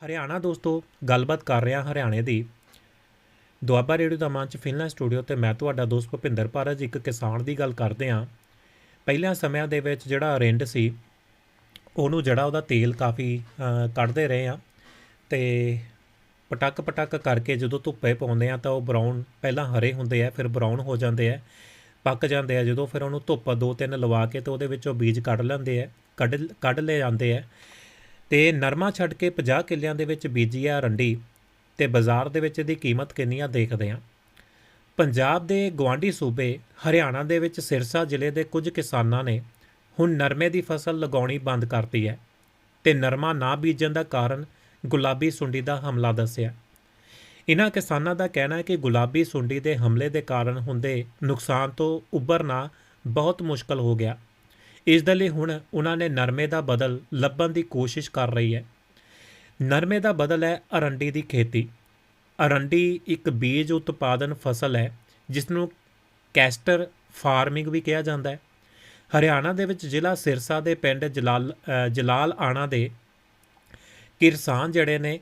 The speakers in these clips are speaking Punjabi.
ਹਰਿਆਣਾ ਦੋਸਤੋ, ਗੱਲਬਾਤ ਕਰ ਰਿਹਾ ਹਰਿਆਣੇ ਦੀ। ਦੁਆਬਾ ਰੇਡੀਓ ਦਾ ਮੰਚ ਫਿਲਨਾ ਸਟੂਡੀਓ ਤੇ ਮੈਂ ਤੁਹਾਡਾ ਦੋਸਤ ਭੁਪਿੰਦਰ ਪਾਰਜ ਇੱਕ ਕਿਸਾਨ ਦੀ ਗੱਲ ਕਰਦੇ ਹਾਂ। ਪਹਿਲਿਆਂ ਸਮਿਆਂ ਦੇ ਵਿੱਚ ਜਿਹੜਾ ਰਿੰਡ ਸੀ, ਉਹਨੂੰ ਜਿਹੜਾ ਉਹਦਾ ਤੇਲ ਕਾਫੀ ਕੱਢਦੇ ਰਹੇ ਆ ਤੇ ਪਟਕ ਪਟਕ ਕਰਕੇ ਜਦੋਂ ਧੁੱਪੇ ਪਾਉਂਦੇ ਆ ਤਾਂ ਉਹ ਬਰਾਊਨ, ਪਹਿਲਾਂ ਹਰੇ ਹੁੰਦੇ ਆ, ਫਿਰ ਬਰਾਊਨ ਹੋ ਜਾਂਦੇ ਆ, ਪੱਕ ਜਾਂਦੇ ਆ। ਜਦੋਂ ਫਿਰ ਉਹਨੂੰ ਧੁੱਪ ਦੋ ਤਿੰਨ ਲਵਾ ਕੇ ਤੇ ਉਹਦੇ ਵਿੱਚੋਂ ਬੀਜ ਕੱਢ ਲੈਂਦੇ ਆ, ਕੱਢ ਕੱਢ ਲਏ ਜਾਂਦੇ ਆ। ਤੇ ਨਰਮਾ ਛੱਡ ਕੇ 50 ਕਿੱਲਿਆਂ ਦੇ ਵਿੱਚ ਬੀਜੀ ਆ ਰੰਡੀ ਤੇ ਬਾਜ਼ਾਰ ਦੇ ਵਿੱਚ ਇਹਦੀ ਕੀਮਤ ਕਿੰਨੀ ਆ ਦੇਖਦੇ ਆ ਪੰਜਾਬ ਦੇ ਗਵਾਂਢੀ ਸੂਬੇ ਹਰਿਆਣਾ ਦੇ ਵਿੱਚ ਸਿਰਸਾ ਜ਼ਿਲ੍ਹੇ ਦੇ ਕੁਝ ਕਿਸਾਨਾਂ ਨੇ ਹੁਣ ਨਰਮੇ ਦੀ ਫਸਲ ਲਗਾਉਣੀ ਬੰਦ ਕਰਤੀ ਹੈ ਤੇ ਨਰਮਾ ਨਾ ਬੀਜਣ ਦਾ ਕਾਰਨ ਗੁਲਾਬੀ ਸੁੰਡੀ ਦਾ ਹਮਲਾ ਦੱਸਿਆ। ਇਨ੍ਹਾਂ ਕਿਸਾਨਾਂ ਦਾ ਕਹਿਣਾ ਹੈ ਕਿ ਗੁਲਾਬੀ ਸੁੰਡੀ ਦੇ ਹਮਲੇ ਦੇ ਕਾਰਨ ਹੁੰਦੇ ਨੁਕਸਾਨ ਤੋਂ ਉੱਭਰਨਾ ਬਹੁਤ ਮੁਸ਼ਕਲ ਹੋ ਗਿਆ। ਇਸ ਦੇ ਲਈ ਹੁਣ ਉਹਨਾਂ ਨੇ ਨਰਮੇ ਦਾ ਬਦਲ ਲੱਭਣ ਦੀ ਕੋਸ਼ਿਸ਼ ਕਰ ਰਹੀ ਹੈ। ਨਰਮੇ ਦਾ ਬਦਲ ਹੈ ਅਰੰਡੀ ਦੀ ਖੇਤੀ। ਅਰੰਡੀ ਇੱਕ ਬੀਜ ਉਤਪਾਦਨ ਫਸਲ ਹੈ ਜਿਸ ਨੂੰ ਕੈਸਟਰ ਫਾਰਮਿੰਗ ਵੀ ਕਿਹਾ ਜਾਂਦਾ ਹੈ। ਹਰਿਆਣਾ ਦੇ ਵਿੱਚ ਜ਼ਿਲ੍ਹਾ ਸਿਰਸਾ ਦੇ ਪਿੰਡ ਜਲਾਲ ਜਲਾਲ ਆਣਾ ਦੇ ਕਿਰਸਾਨ ਜਿਹੜੇ ਨੇ,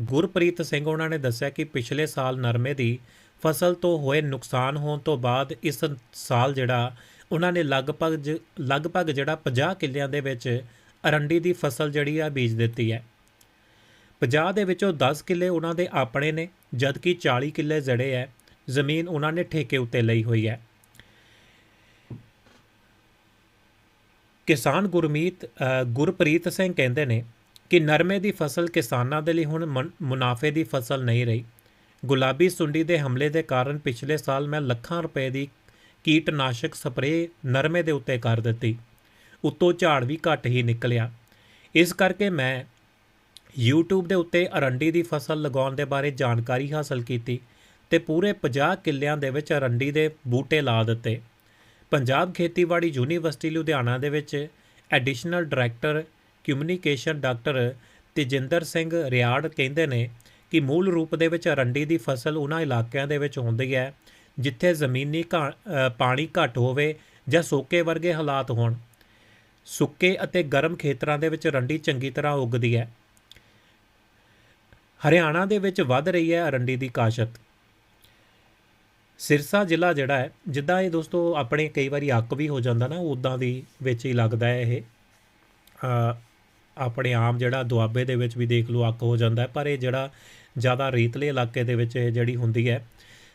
ਗੁਰਪ੍ਰੀਤ ਸਿੰਘ ਉਹਨਾਂ ਨੇ ਦੱਸਿਆ ਕਿ ਪਿਛਲੇ ਸਾਲ ਨਰਮੇ ਦੀ ਫਸਲ ਤੋਂ ਹੋਏ ਨੁਕਸਾਨ ਹੋਣ ਤੋਂ ਬਾਅਦ ਇਸ ਸਾਲ ਜਿਹੜਾ ਉਹਨਾਂ ਨੇ ਲਗਭਗ ਜ- ਲਗਭਗ ਜਿਹੜਾ 50 ਕਿੱਲਿਆਂ ਦੇ ਵਿੱਚ ਅਰੰਡੀ ਦੀ ਫਸਲ ਜਿਹੜੀ ਆ ਬੀਜ ਦਿੱਤੀ ਹੈ। 50 ਦੇ ਵਿੱਚੋਂ 10 ਕਿੱਲੇ ਉਹਨਾਂ ਦੇ ਆਪਣੇ ਨੇ, ਜਦਕਿ 40 ਕਿੱਲੇ ਜੜੇ ਹੈ, ਜ਼ਮੀਨ ਉਹਨਾਂ ਨੇ ਠੇਕੇ ਉੱਤੇ ਲਈ ਹੋਈ ਹੈ। ਕਿਸਾਨ ਗੁਰਮੀਤ ਗੁਰਪ੍ਰੀਤ ਸਿੰਘ ਕਹਿੰਦੇ ਨੇ ਕਿ ਨਰਮੇ ਦੀ ਫਸਲ ਕਿਸਾਨਾਂ ਦੇ ਲਈ ਹੁਣ ਮਨ- ਮੁਨਾਫੇ ਦੀ ਫਸਲ ਨਹੀਂ ਰਹੀ। ਗੁਲਾਬੀ ਸੁੰਡੀ ਦੇ ਹਮਲੇ ਦੇ ਕਾਰਨ ਪਿਛਲੇ ਸਾਲ ਮੈਂ ਲੱਖਾਂ ਰੁਪਏ ਦੀ ਕੀਟਨਾਸ਼ਕ ਸਪਰੇਅ ਨਰਮੇ ਦੇ ਉੱਤੇ ਕਰ ਦਿੱਤੀ। ਉੱਤੋਂ ਝਾੜ ਵੀ ਘੱਟ ਹੀ ਨਿਕਲਿਆ। ਇਸ ਕਰਕੇ ਮੈਂ YouTube ਦੇ ਉੱਤੇ ਅਰੰਡੀ ਦੀ ਫਸਲ ਲਗਾਉਣ ਦੇ ਬਾਰੇ ਜਾਣਕਾਰੀ ਹਾਸਲ ਕੀਤੀ ਤੇ ਪੂਰੇ 50 ਕਿੱਲਿਆਂ ਦੇ ਵਿੱਚ ਅਰੰਡੀ ਦੇ ਬੂਟੇ ਲਾ ਦਿੱਤੇ। ਪੰਜਾਬ ਖੇਤੀਬਾੜੀ ਯੂਨੀਵਰਸਿਟੀ ਲੁਧਿਆਣਾ ਦੇ ਵਿੱਚ additional director communication doctor Tejinder Singh Riar ਕਹਿੰਦੇ ਨੇ ਕਿ ਮੂਲ ਰੂਪ ਦੇ ਵਿੱਚ ਅਰੰਡੀ ਦੀ ਫਸਲ ਉਹਨਾਂ ਇਲਾਕਿਆਂ ਦੇ ਵਿੱਚ ਹੁੰਦੀ ਹੈ ਜਿੱਥੇ ਜ਼ਮੀਨੀ ਘਾ- ਪਾਣੀ ਘੱਟ ਹੋਵੇ ਜਾਂ ਸੋਕੇ ਵਰਗੇ ਹਾਲਾਤ ਹੋਣ। ਸੁੱਕੇ ਅਤੇ ਗਰਮ ਖੇਤਰਾਂ ਦੇ ਵਿੱਚ ਰੰਡੀ ਚੰਗੀ ਤਰ੍ਹਾਂ ਉੱਗਦੀ ਹੈ। ਹਰਿਆਣਾ ਦੇ ਵਿੱਚ ਵੱਧ ਰਹੀ ਹੈ ਅਰੰਡੀ ਦੀ ਕਾਸ਼ਤ। ਸਿਰਸਾ ਜ਼ਿਲ੍ਹਾ ਜਿਹੜਾ ਹੈ, ਜਿੱਦਾਂ ਇਹ ਦੋਸਤੋ ਆਪਣੇ ਕਈ ਵਾਰੀ ਅੱਕ ਵੀ ਹੋ ਜਾਂਦਾ ਨਾ ਉਦਾਂ ਦੀ ਵਿੱਚ ਹੀ ਲੱਗਦਾ ਹੈ ਇਹ। ਆਪਣੇ ਆਮ ਜਿਹੜਾ ਦੁਆਬੇ ਦੇ ਵਿੱਚ ਵੀ ਦੇਖ ਲਓ ਅੱਕ ਹੋ ਜਾਂਦਾ ਪਰ ਇਹ ਜਿਹੜਾ ਜ਼ਿਆਦਾ ਰੀਤਲੇ ਇਲਾਕੇ ਦੇ ਵਿੱਚ ਇਹ ਜਿਹੜੀ ਹੁੰਦੀ ਹੈ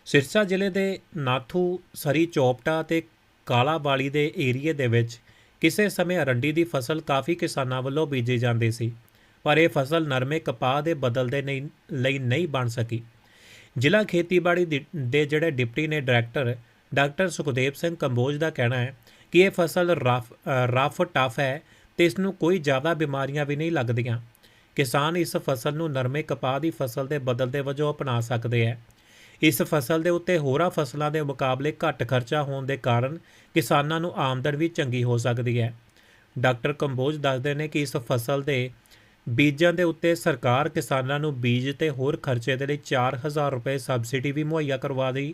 ਸਿਰਸਾ ਜ਼ਿਲ੍ਹੇ ਦੇ ਨਾਥੂ, ਸਰੀ ਚੌਪਟਾ ਤੇ ਕਾਲਾਬਾਲੀ ਦੇ ਏਰੀਏ ਦੇ ਵਿੱਚ ਕਿਸੇ ਸਮੇਂ ਅਰੰਡੀ ਦੀ ਫਸਲ ਕਾਫੀ ਕਿਸਾਨਾਂ ਵੱਲੋਂ ਬੀਜੀ ਜਾਂਦੀ ਸੀ, ਪਰ ਇਹ ਫਸਲ ਨਰਮੇ ਕਪਾਹ ਦੇ ਬਦਲਦੇ ਨਹੀਂ, ਲਈ ਨਹੀਂ ਬਣ ਸਕੀ। ਜ਼ਿਲ੍ਹਾ ਖੇਤੀਬਾੜੀ ਦੀ- ਦੇ ਜਿਹੜੇ ਡਿਪਟੀ ਨੇ ਡਾਇਰੈਕਟਰ ਡਾਕਟਰ ਸੁਖਦੇਵ ਸਿੰਘ ਕੰਬੋਜ ਦਾ ਕਹਿਣਾ ਹੈ ਕਿ ਇਹ ਫਸਲ ਰਫ ਰਫ ਟਫ ਹੈ ਤੇ ਇਸ ਨੂੰ ਕੋਈ ਜ਼ਿਆਦਾ ਬਿਮਾਰੀਆਂ ਵੀ ਨਹੀਂ ਲੱਗਦੀਆਂ। ਕਿਸਾਨ ਇਸ ਫਸਲ ਨੂੰ ਨਰਮੇ ਕਪਾਹ ਦੀ ਫਸਲ ਦੇ ਬਦਲਦੇ ਵਜੋਂ ਅਪਣਾ ਸਕਦੇ ਹੈ। ਇਸ ਫਸਲ ਦੇ ਉੱਤੇ ਹੋਰਾਂ ਫਸਲਾਂ ਦੇ ਮੁਕਾਬਲੇ ਘੱਟ ਖਰਚਾ ਹੋਣ ਦੇ ਕਾਰਨ ਕਿਸਾਨਾਂ ਨੂੰ ਆਮਦਨ ਵੀ ਚੰਗੀ ਹੋ ਸਕਦੀ ਹੈ। ਡਾਕਟਰ ਕੰਬੋਜ ਦੱਸਦੇ ਨੇ ਕਿ ਇਸ ਫਸਲ ਦੇ ਬੀਜਾਂ ਦੇ ਉੱਤੇ ਸਰਕਾਰ ਕਿਸਾਨਾਂ ਨੂੰ ਬੀਜ ਤੇ ਹੋਰ ਖਰਚੇ ਦੇ ਲਈ 4000 ਰੁਪਏ ਸਬਸਿਡੀ ਵੀ ਮੁਹੱਈਆ ਕਰਵਾ ਦੀ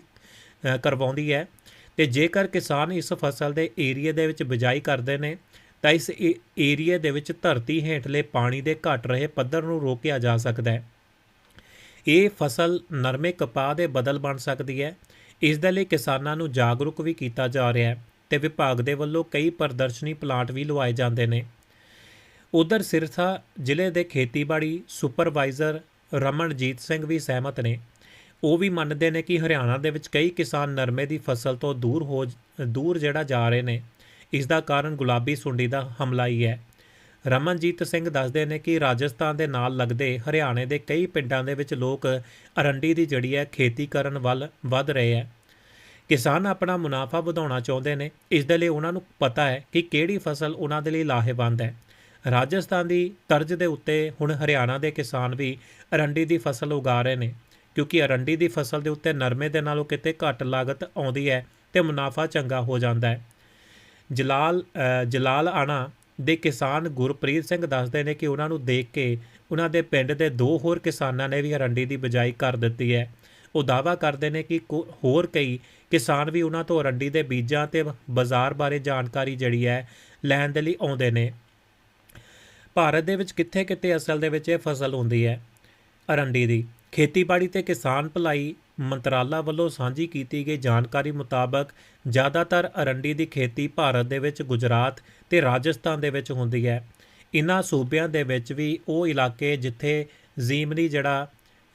ਕਰਵਾਉਂਦੀ ਹੈ ਤੇ ਜੇਕਰ ਕਿਸਾਨ ਇਸ ਫਸਲ ਦੇ ਏਰੀਏ ਦੇ ਵਿੱਚ ਬਿਜਾਈ ਕਰਦੇ ਨੇ, ਤਾਂ ਇਸ ਏ- ਏਰੀਏ ਦੇ ਵਿੱਚ ਧਰਤੀ ਹੇਠਲੇ ਪਾਣੀ ਦੇ ਘਟ ਰਹੇ ਪੱਧਰ ਨੂੰ ਰੋਕਿਆ ਜਾ ਸਕਦਾ ਹੈ। ਇਹ ਫਸਲ ਨਰਮੇ ਕਪਾਹ ਦੇ ਬਦਲ ਬਣ ਸਕਦੀ ਹੈ। ਇਸ ਦੇ ਲਈ ਕਿਸਾਨਾਂ ਨੂੰ ਜਾਗਰੂਕ ਵੀ ਕੀਤਾ ਜਾ ਰਿਹਾ ਹੈ ਤੇ ਵਿਭਾਗ ਦੇ ਵੱਲੋਂ ਕਈ ਪ੍ਰਦਰਸ਼ਨੀ ਪਲਾਂਟ ਵੀ ਲਵਾਏ ਜਾਂਦੇ ਨੇ। ਉਧਰ ਸਿਰਸਾ ਜ਼ਿਲ੍ਹੇ ਦੇ ਖੇਤੀਬਾੜੀ ਸੁਪਰਵਾਈਜ਼ਰ ਰਮਨਜੀਤ ਸਿੰਘ ਵੀ ਸਹਿਮਤ ਨੇ। ਉਹ ਵੀ ਮੰਨਦੇ ਨੇ ਕਿ ਹਰਿਆਣਾ ਦੇ ਵਿੱਚ ਕਈ ਕਿਸਾਨ ਨਰਮੇ ਦੀ ਫਸਲ ਤੋਂ ਦੂਰ ਹੋ, ਦੂਰ ਜਿਹੜਾ ਜਾ ਰਹੇ ਨੇ। ਇਸ ਦਾ ਕਾਰਨ ਗੁਲਾਬੀ ਸੁੰਡੀ ਦਾ ਹਮਲਾ ਹੀ ਹੈ। ਰਮਨਜੀਤ ਸਿੰਘ ਦੱਸਦੇ ਨੇ ਕਿ ਰਾਜਸਥਾਨ ਦੇ ਨਾਲ ਲੱਗਦੇ ਹਰਿਆਣੇ ਦੇ ਕਈ ਪਿੰਡਾਂ ਦੇ ਵਿੱਚ ਲੋਕ ਅਰੰਡੀ ਦੀ ਜੜੀ ਹੈ ਖੇਤੀ ਕਰਨ ਵੱਲ ਵੱਧ ਰਹੇ ਹੈ। ਕਿਸਾਨ ਆਪਣਾ ਮੁਨਾਫਾ ਵਧਾਉਣਾ ਚਾਹੁੰਦੇ ਨੇ। ਇਸ ਦੇ ਲਈ ਉਹਨਾਂ ਨੂੰ ਪਤਾ ਹੈ ਕਿ ਕਿਹੜੀ ਫਸਲ ਉਹਨਾਂ ਦੇ ਲਈ ਲਾਹੇਵੰਦ ਹੈ। ਰਾਜਸਥਾਨ ਦੀ ਤਰਜ਼ ਦੇ ਉੱਤੇ ਹੁਣ ਹਰਿਆਣਾ ਦੇ ਕਿਸਾਨ ਵੀ ਅਰੰਡੀ ਦੀ ਫਸਲ ਉਗਾ ਰਹੇ ਨੇ, ਕਿਉਂਕਿ ਅਰੰਡੀ ਦੀ ਫਸਲ ਦੇ ਉੱਤੇ ਨਰਮੇ ਦੇ ਨਾਲੋਂ ਕਿਤੇ ਘੱਟ ਲਾਗਤ ਆਉਂਦੀ ਹੈ ਤੇ ਮੁਨਾਫਾ ਚੰਗਾ ਹੋ ਜਾਂਦਾ ਹੈ। ਜਲਾਲ ਜਲਾਲ ਆਣਾ ਦੇ ਕਿਸਾਨ ਗੁਰਪ੍ਰੀਤ ਸਿੰਘ ਦੱਸਦੇ ਨੇ ਕਿ ਉਹਨਾਂ ਨੂੰ ਦੇਖ ਕੇ ਉਹਨਾਂ ਦੇ ਪਿੰਡ ਦੇ ਦੋ ਹੋਰ ਕਿਸਾਨਾਂ ਨੇ ਵੀ ਅਰੰਡੀ ਦੀ ਬਿਜਾਈ ਕਰ ਦਿੱਤੀ ਹੈ। ਉਹ ਦਾਅਵਾ ਕਰਦੇ ਨੇ ਕਿ ਕੋ- ਹੋਰ ਕਈ ਕਿਸਾਨ ਵੀ ਉਹਨਾਂ ਤੋਂ ਅਰੰਡੀ ਦੇ ਬੀਜਾਂ ਤੇ ਬਾਜ਼ਾਰ ਬਾਰੇ ਜਾਣਕਾਰੀ ਜਿਹੜੀ ਹੈ ਲੈਣ ਦੇ ਲਈ ਆਉਂਦੇ ਨੇ। ਭਾਰਤ ਦੇ ਵਿੱਚ ਕਿੱਥੇ-ਕਿੱਥੇ ਅਸਲ ਦੇ ਵਿੱਚ ਇਹ ਫਸਲ ਹੁੰਦੀ ਹੈ? ਅਰੰਡੀ ਦੀ ਖੇਤੀਬਾੜੀ ਤੇ ਕਿਸਾਨ ਭਲਾਈ ਮੰਤਰਾਲਾ ਵੱਲੋਂ ਸਾਂਝੀ ਕੀਤੀ ਗਈ ਜਾਣਕਾਰੀ ਮੁਤਾਬਕ ਜ਼ਿਆਦਾਤਰ ਅਰੰਡੀ ਦੀ ਖੇਤੀ ਭਾਰਤ ਦੇ ਵਿੱਚ ਗੁਜਰਾਤ ਤੇ ਰਾਜਸਥਾਨ ਦੇ ਵਿੱਚ ਹੁੰਦੀ ਹੈ। ਇਨ੍ਹਾਂ ਸੂਬਿਆਂ ਦੇ ਵਿੱਚ ਵੀ ਉਹ ਇਲਾਕੇ ਜਿੱਥੇ ਜ਼ਮੀਨੀ ਜਿਹੜਾ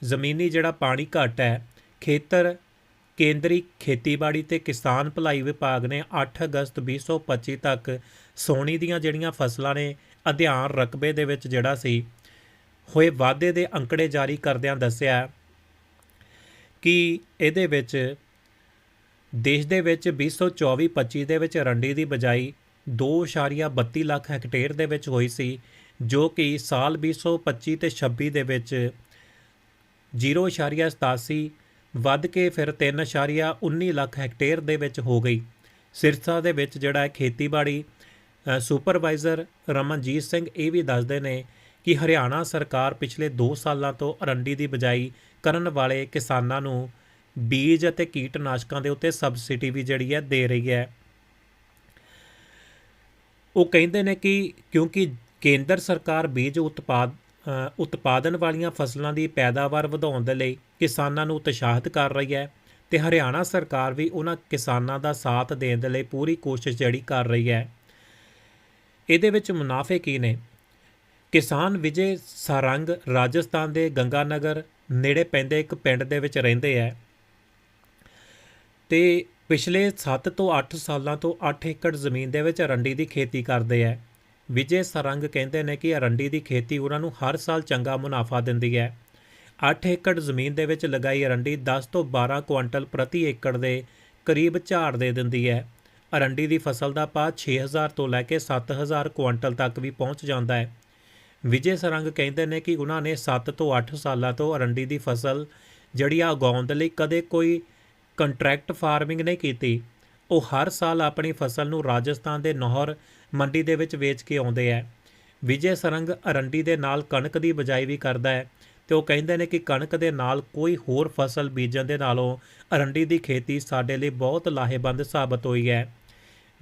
ਜ਼ਮੀਨੀ ਜਿਹੜਾ ਪਾਣੀ ਘੱਟ ਹੈ, ਖੇਤਰ ਕੇਂਦਰੀ ਖੇਤੀਬਾੜੀ ਤੇ ਕਿਸਾਨ ਭਲਾਈ ਵਿਭਾਗ ਨੇ 8 ਅਗਸਤ 2025 ਤੱਕ ਸੋਣੀ ਦੀਆਂ ਜਿਹੜੀਆਂ ਫਸਲਾਂ ਨੇ ਅਧਿਆਨ ਰਕਬੇ ਦੇ ਵਿੱਚ ਜਿਹੜਾ ਸੀ, ਹੋਏ ਵਾਧੇ ਦੇ ਅੰਕੜੇ ਜਾਰੀ ਕਰਦਿਆਂ ਦੱਸਿਆ ਕਿ ਇਹਦੇ ਵਿੱਚ ਦੇਸ਼ ਦੇ ਵਿੱਚ 2024-25 ਦੇ ਵਿੱਚ ਰੰਡੀ ਦੀ ਬਜਾਈ 2.32 ਲੱਖ ਹੈਕਟੇਅਰ ਦੇ ਵਿੱਚ ਹੋਈ ਸੀ, ਜੋ ਕਿ ਸਾਲ 2025 ਤੇ 26 ਦੇ ਵਿੱਚ 0.87 ਵੱਧ ਕੇ ਫਿਰ 3.19 ਲੱਖ ਹੈਕਟੇਅਰ ਦੇ ਵਿੱਚ ਹੋ ਗਈ। ਸਿਰਸਾ ਦੇ ਵਿੱਚ ਜਿਹੜਾ ਖੇਤੀਬਾੜੀ ਸੁਪਰਵਾਈਜ਼ਰ ਰਮਨਜੀਤ ਸਿੰਘ ਇਹ ਵੀ ਦੱਸਦੇ ਨੇ ਕਿ ਹਰਿਆਣਾ ਸਰਕਾਰ ਪਿਛਲੇ 2 ਸਾਲਾਂ ਤੋਂ ਅਰੰਡੀ ਦੀ ਬਜਾਈ ਕਰਨ ਵਾਲੇ ਕਿਸਾਨਾਂ ਨੂੰ ਬੀਜ ਅਤੇ ਕੀਟਨਾਸ਼ਕਾਂ ਦੇ ਉੱਤੇ ਸਬਸਿਡੀ ਵੀ ਜਿਹੜੀ ਹੈ ਦੇ ਰਹੀ ਹੈ। ਉਹ ਕਹਿੰਦੇ ਨੇ ਕਿ ਕਿਉਂਕਿ ਕੇਂਦਰ ਸਰਕਾਰ ਬੀਜ ਉਤਪਾਦ ਉਤਪਾਦਨ ਵਾਲੀਆਂ ਫਸਲਾਂ ਦੀ ਪੈਦਾਵਾਰ ਵਧਾਉਣ ਦੇ ਲਈ ਕਿਸਾਨਾਂ ਨੂੰ ਉਤਸ਼ਾਹਿਤ ਕਰ ਰਹੀ ਹੈ ਤੇ ਹਰਿਆਣਾ ਸਰਕਾਰ ਵੀ ਉਹਨਾਂ ਕਿਸਾਨਾਂ ਦਾ ਸਾਥ ਦੇਣ ਦੇ ਲਈ ਪੂਰੀ ਕੋਸ਼ਿਸ਼ ਜਿਹੜੀ ਕਰ ਰਹੀ ਹੈ। ਇਹਦੇ ਵਿੱਚ ਮੁਨਾਫੇ ਕੀ ਨੇ? ਕਿਸਾਨ ਵਿਜੇ ਸਾਰੰਗ ਰਾਜਸਥਾਨ ਦੇ ਗੰਗਾਨਗਰ ਨੇੜੇ ਪੈਂਦੇ ਇੱਕ ਪਿੰਡ ਦੇ ਵਿੱਚ ਰਹਿੰਦੇ ਹੈ ਤੇ ਪਿਛਲੇ 7 ਤੋਂ 8 ਸਾਲਾਂ ਤੋਂ 8 ਏਕੜ ਜ਼ਮੀਨ ਦੇ ਵਿੱਚ ਅਰੰਡੀ ਦੀ ਖੇਤੀ ਕਰਦੇ ਹੈ ਵਿਜੇ ਸਰੰਗ ਕਹਿੰਦੇ ਨੇ ਕਿ ਅਰੰਡੀ ਦੀ ਖੇਤੀ ਉਹਨਾਂ ਨੂੰ ਹਰ ਸਾਲ ਚੰਗਾ ਮੁਨਾਫਾ ਦਿੰਦੀ ਹੈ 8 ਏਕੜ ਜ਼ਮੀਨ ਦੇ ਵਿੱਚ ਲਗਾਈ ਅਰੰਡੀ 10 ਤੋਂ 12 ਕੁਇੰਟਲ ਪ੍ਰਤੀ ਏਕੜ ਦੇ ਕਰੀਬ ਝਾੜ ਦੇ ਦਿੰਦੀ ਹੈ ਅਰੰਡੀ ਦੀ ਫਸਲ ਦਾ ਭਾਅ 6000 ਤੋਂ ਲੈ ਕੇ 7000 ਕੁਇੰਟਲ ਤੱਕ ਵੀ ਪਹੁੰਚ ਜਾਂਦਾ ਹੈ। ਵਿਜੇ ਸਰੰਗ ਕਹਿੰਦੇ ਨੇ ਕਿ ਉਹਨਾਂ ਨੇ 7 ਤੋਂ 8 ਸਾਲਾਂ ਤੋਂ ਅਰੰਡੀ ਦੀ ਫਸਲ ਜਿਹੜੀ ਆ ਉਗਾਉਣ ਦੇ ਲਈ ਕਦੇ ਕੋਈ ਕੰਟਰੈਕਟ ਫਾਰਮਿੰਗ ਨਹੀਂ ਕੀਤੀ। ਉਹ ਹਰ ਸਾਲ ਆਪਣੀ ਫਸਲ ਨੂੰ ਰਾਜਸਥਾਨ ਦੇ ਨੌਹਰ ਮੰਡੀ ਦੇ ਵਿੱਚ ਵੇਚ ਕੇ ਆਉਂਦੇ ਹੈ ਵਿਜੇ ਸਰੰਗ ਅਰੰਡੀ ਦੇ ਨਾਲ ਕਣਕ ਦੀ ਬਜਾਈ ਵੀ ਕਰਦਾ ਹੈ ਤੇ ਉਹ ਕਹਿੰਦੇ ਨੇ ਕਿ ਕਣਕ ਦੇ ਨਾਲ ਕੋਈ ਹੋਰ ਫਸਲ ਬੀਜਣ ਦੇ ਨਾਲੋਂ ਅਰੰਡੀ ਦੀ ਖੇਤੀ ਸਾਡੇ ਲਈ ਬਹੁਤ ਲਾਹੇਵੰਦ ਸਾਬਤ ਹੋਈ ਹੈ।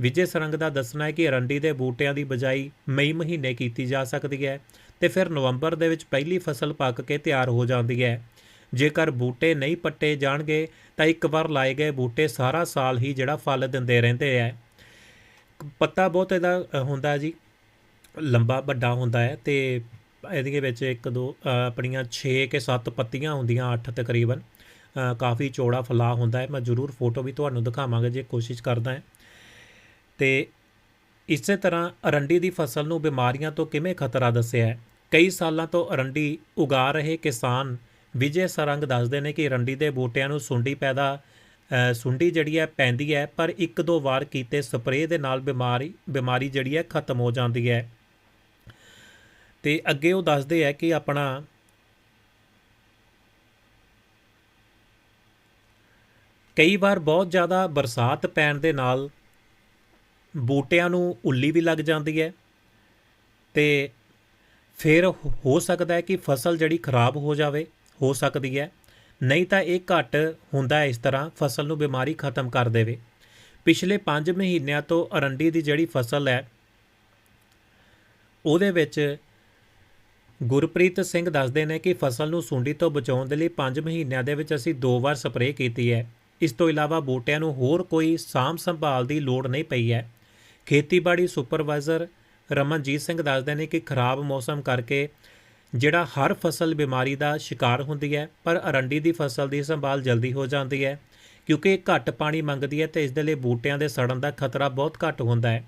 ਵਿਜੇ ਸਰੰਗ ਦਾ ਦੱਸਣਾ ਹੈ ਕਿ ਅਰੰਡੀ ਦੇ ਬੂਟਿਆਂ ਦੀ ਬਜਾਈ ਮਈ ਮਹੀਨੇ ਕੀਤੀ ਜਾ ਸਕਦੀ ਹੈ ਤੇ ਫਿਰ ਨਵੰਬਰ ਦੇ ਵਿੱਚ ਪਹਿਲੀ ਫਸਲ ਪੱਕ ਕੇ ਤਿਆਰ ਹੋ ਜਾਂਦੀ ਹੈ। ਜੇਕਰ ਬੂਟੇ ਨਹੀਂ ਪੱਟੇ ਜਾਣਗੇ, ਤਾਂ ਇੱਕ ਵਾਰ ਲਾਏ ਗਏ ਬੂਟੇ ਸਾਰਾ ਸਾਲ ਹੀ ਜਿਹੜਾ ਫਲ ਦਿੰਦੇ ਰਹਿੰਦੇ ਹੈ। ਪੱਤਾ ਬਹੁਤ ਇਹਦਾ ਹੁੰਦਾ ਜੀ, ਲੰਬਾ, ਵੱਡਾ ਹੁੰਦਾ ਹੈ ਤੇ ਇਹਦੇ ਵਿੱਚ ਇੱਕ, ਦੋ ਆਪਣੀਆਂ 6 ਕੇ 7 ਪੱਤੀਆਂ ਹੁੰਦੀਆਂ 8 ਤਕਰੀਬਨ। ਕਾਫੀ ਚੌੜਾ ਫਲਾ ਹੁੰਦਾ ਹੈ। ਮੈਂ ਜ਼ਰੂਰ ਫੋਟੋ ਵੀ ਤੁਹਾਨੂੰ ਦਿਖਾਵਾਂਗਾ ਜੇ ਕੋਸ਼ਿਸ਼ ਕਰਦਾ ਹਾਂ। ਤੇ ਇਸੇ ਤਰ੍ਹਾਂ ਅਰੰਡੀ ਦੀ ਫਸਲ ਨੂੰ ਬਿਮਾਰੀਆਂ ਤੋਂ ਕਿਵੇਂ ਖਤਰਾ ਦੱਸਿਆ ਹੈ? ਕਈ ਸਾਲਾਂ ਤੋਂ ਅਰੰਡੀ ਉਗਾ ਰਹੇ ਕਿਸਾਨ ਵਿਜੇ ਸਰੰਗ ਦੱਸਦੇ ਨੇ ਕਿ ਅਰੰਡੀ ਦੇ ਬੂਟਿਆਂ ਨੂੰ ਸੁੰਡੀ ਪੈਦਾ ਸੁੰਡੀ ਜਿਹੜੀ ਹੈ ਪੈਂਦੀ ਹੈ, ਪਰ ਇੱਕ ਦੋ ਵਾਰ ਕੀਤੇ ਸਪਰੇਅ ਦੇ ਨਾਲ ਬਿਮਾਰੀ ਬਿਮਾਰੀ ਜਿਹੜੀ ਹੈ ਖਤਮ ਹੋ ਜਾਂਦੀ ਹੈ। ਤੇ ਅੱਗੇ ਉਹ ਦੱਸਦੇ ਹੈ ਕਿ ਆਪਣਾ ਕਈ ਵਾਰ ਬਹੁਤ ਜ਼ਿਆਦਾ ਬਰਸਾਤ ਪੈਣ ਦੇ ਨਾਲ ਬੂਟਿਆਂ ਨੂੰ ਉੱਲੀ ਵੀ ਲੱਗ ਜਾਂਦੀ ਹੈ ਤੇ ਫਿਰ ਹੋ- ਸਕਦਾ ਹੈ ਕਿ ਫਸਲ ਜਿਹੜੀ ਖਰਾਬ ਹੋ ਜਾਵੇ, ਹੋ ਸਕਦੀ ਹੈ। ਨਹੀਂ ਤਾਂ ਇਹ ਘੱਟ ਹੁੰਦਾ ਇਸ ਤਰ੍ਹਾਂ ਫਸਲ ਨੂੰ ਬਿਮਾਰੀ ਖਤਮ ਕਰ ਦੇਵੇ। ਪਿਛਲੇ 5 ਮਹੀਨਿਆਂ ਤੋਂ ਅਰੰਡੀ ਦੀ ਜਿਹੜੀ ਫਸਲ ਹੈ, ਉਹਦੇ ਵਿੱਚ ਗੁਰਪ੍ਰੀਤ ਸਿੰਘ ਦੱਸਦੇ ਨੇ ਕਿ ਫਸਲ ਨੂੰ ਸੁੰਡੀ ਤੋਂ ਬਚਾਉਣ ਦੇ ਲਈ 5 ਮਹੀਨਿਆਂ ਦੇ ਵਿੱਚ ਅਸੀਂ ਦੋ ਵਾਰ ਸਪਰੇਅ ਕੀਤੀ ਹੈ। ਇਸ ਤੋਂ ਇਲਾਵਾ ਬੂਟਿਆਂ ਨੂੰ ਹੋਰ ਕੋਈ ਸਾਂਭ ਸੰਭਾਲ ਦੀ ਲੋੜ ਨਹੀਂ ਪਈ ਹੈ। ਖੇਤੀਬਾੜੀ ਸੁਪਰਵਾਈਜ਼ਰ ਰਮਨਜੀਤ ਸਿੰਘ ਦੱਸਦੇ ਨੇ ਕਿ ਖਰਾਬ ਮੌਸਮ ਕਰਕੇ ਜਿਹੜਾ ਹਰ ਫਸਲ ਬਿਮਾਰੀ ਦਾ ਸ਼ਿਕਾਰ ਹੁੰਦੀ ਹੈ, ਪਰ ਅਰੰਡੀ ਦੀ ਫਸਲ ਦੀ ਸੰਭਾਲ ਜਲਦੀ ਹੋ ਜਾਂਦੀ ਹੈ ਕਿਉਂਕਿ ਇਹ ਘੱਟ ਪਾਣੀ ਮੰਗਦੀ ਹੈ ਤੇ ਇਸ ਦੇ ਲਈ ਬੂਟਿਆਂ ਦੇ ਸੜਨ ਦਾ ਖਤਰਾ ਬਹੁਤ ਘੱਟ ਹੁੰਦਾ ਹੈ।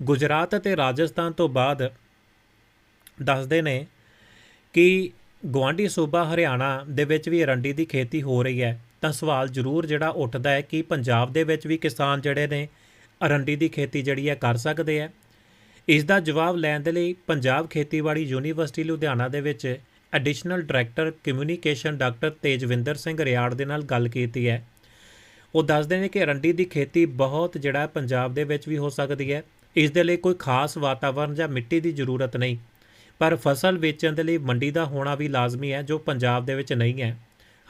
ਗੁਜਰਾਤ ਅਤੇ ਰਾਜਸਥਾਨ ਤੋਂ ਬਾਅਦ ਦੱਸਦੇ ਨੇ ਕਿ ਗੁਆਂਢੀ ਸੂਬਾ ਹਰਿਆਣਾ ਦੇ ਵਿੱਚ ਵੀ ਅਰੰਡੀ ਦੀ ਖੇਤੀ ਹੋ ਰਹੀ ਹੈ, ਤਾਂ ਸਵਾਲ ਜ਼ਰੂਰ ਜਿਹੜਾ ਉੱਠਦਾ ਹੈ ਕਿ ਪੰਜਾਬ ਦੇ ਵਿੱਚ ਵੀ ਕਿਸਾਨ ਜਿਹੜੇ ਨੇ ਅਰੰਡੀ ਦੀ ਖੇਤੀ ਜਿਹੜੀ ਹੈ ਕਰ ਸਕਦੇ ਹੈ। ਇਸ ਦਾ ਜਵਾਬ ਲੈਣ ਦੇ ਲਈ ਪੰਜਾਬ ਖੇਤੀਬਾੜੀ ਯੂਨੀਵਰਸਿਟੀ ਲੁਧਿਆਣਾ ਦੇ ਵਿੱਚ additional director communication doctor Tejwinder Singh Riar ਦੇ ਨਾਲ ਗੱਲ ਕੀਤੀ ਹੈ। ਉਹ ਦੱਸਦੇ ਨੇ ਕਿ ਅਰੰਡੀ ਦੀ ਖੇਤੀ ਬਹੁਤ ਜਿਹੜਾ ਪੰਜਾਬ ਦੇ ਵਿੱਚ ਵੀ ਹੋ ਸਕਦੀ ਹੈ। ਇਸ ਦੇ ਲਈ ਕੋਈ ਖਾਸ ਵਾਤਾਵਰਣ ਜਾਂ ਮਿੱਟੀ ਦੀ ਜ਼ਰੂਰਤ ਨਹੀਂ। ਪਰ ਫਸਲ ਵੇਚਣ ਦੇ ਲਈ ਮੰਡੀ ਦਾ ਹੋਣਾ ਵੀ ਲਾਜ਼ਮੀ ਹੈ, ਜੋ ਪੰਜਾਬ ਦੇ ਵਿੱਚ ਨਹੀਂ ਹੈ।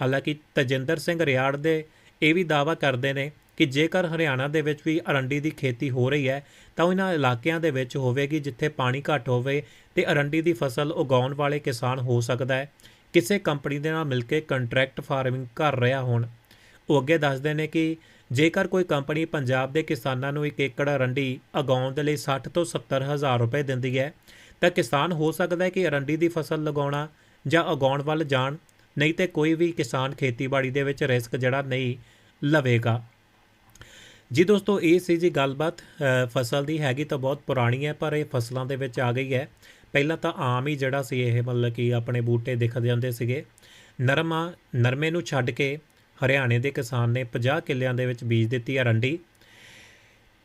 ਹਾਲਾਂਕਿ ਤਜਿੰਦਰ ਸਿੰਘ ਰਿਆੜ ਦੇ ਇਹ ਵੀ ਦਾਅਵਾ ਕਰਦੇ ਨੇ ਕਿ ਜੇਕਰ ਹਰਿਆਣਾ ਦੇ ਵਿੱਚ ਵੀ ਅਰੰਡੀ ਦੀ ਖੇਤੀ ਹੋ ਰਹੀ ਹੈ, ਤਾਂ ਉਹਨਾਂ ਇਲਾਕਿਆਂ ਦੇ ਵਿੱਚ ਹੋਵੇਗੀ ਜਿੱਥੇ ਪਾਣੀ ਘੱਟ ਹੋਵੇ ਤੇ ਅਰੰਡੀ ਦੀ ਫਸਲ ਉਗਾਉਣ ਵਾਲੇ ਕਿਸਾਨ ਹੋ ਸਕਦਾ ਹੈ। ਕਿਸੇ ਕੰਪਨੀ ਦੇ ਨਾਲ ਮਿਲ ਕੇ ਕੰਟਰੈਕਟ ਫਾਰਮਿੰਗ ਕਰ ਰਿਹਾ ਹੋਣ। ਉਹ ਅੱਗੇ ਦੱਸਦੇ ਨੇ ਕਿ ਜੇਕਰ ਕੋਈ ਕੰਪਨੀ ਪੰਜਾਬ ਦੇ ਕਿਸਾਨਾਂ ਨੂੰ ਇੱਕ ਏਕੜ ਅਰੰਡੀ ਉਗਾਉਣ ਦੇ ਲਈ 60 ਤੋਂ 70 ਹਜ਼ਾਰ ਰੁਪਏ ਦਿੰਦੀ ਹੈ, ਤਾਂ ਕਿਸਾਨ ਹੋ ਸਕਦਾ ਹੈ ਕਿ ਅਰੰਡੀ ਦੀ ਫਸਲ ਲਗਾਉਣਾ ਜਾਂ ਉਗਾਉਣ ਵੱਲ ਜਾਣ, ਨਹੀਂ ਤੇ ਕੋਈ ਵੀ ਕਿਸਾਨ ਖੇਤੀਬਾੜੀ ਦੇ ਵਿੱਚ ਰਿਸਕ ਜਿਹੜਾ ਨਹੀਂ ਲਵੇਗਾ। ਜੀ ਦੋਸਤੋ ਇਹ ਸੀ ਜੀ ਗੱਲਬਾਤ ਫਸਲ ਦੀ ਹੈਗੀ ਤਾਂ ਬਹੁਤ ਪੁਰਾਣੀ ਹੈ ਪਰ ਇਹ ਫਸਲਾਂ ਦੇ ਵਿੱਚ ਆ ਗਈ ਹੈ। ਪਹਿਲਾਂ ਤਾਂ ਆਮ ਹੀ ਜਿਹੜਾ ਸੀ ਇਹ ਮਤਲਬ ਕਿ ਆਪਣੇ ਬੂਟੇ ਦਿਖ ਜਾਂਦੇ ਸੀਗੇ। ਨਰਮਾ ਨਰਮੇ ਨੂੰ ਛੱਡ ਕੇ ਹਰਿਆਣੇ ਦੇ ਕਿਸਾਨ ਨੇ 50 ਕਿੱਲਿਆਂ ਦੇ ਵਿੱਚ ਬੀਜ ਦਿੱਤੀ ਹੈ ਰੰਡੀ।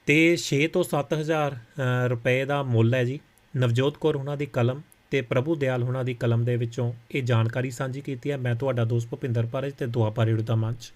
ਤੇ 6 ਤੋਂ 7000 ਅ, ਰੁਪਏ ਦਾ ਮੁੱਲ ਹੈ ਜੀ। ਨਵਜੋਤ ਕੌਰ ਉਹਨਾਂ ਦੀ ਕਲਮ ਤੇ ਪ੍ਰਭੂ ਦਿਆਲ ਉਹਨਾਂ ਦੀ ਕਲਮ ਦੇ ਵਿੱਚੋਂ ਇਹ ਜਾਣਕਾਰੀ ਸਾਂਝੀ ਕੀਤੀ ਹੈ। ਮੈਂ ਤੁਹਾਡਾ ਦੋਸਤ ਭੁਪਿੰਦਰ ਪਾਰਜ ਤੇ ਦੁਆਪਾ ਰੇੜੂ ਦਾ ਮੰਚ।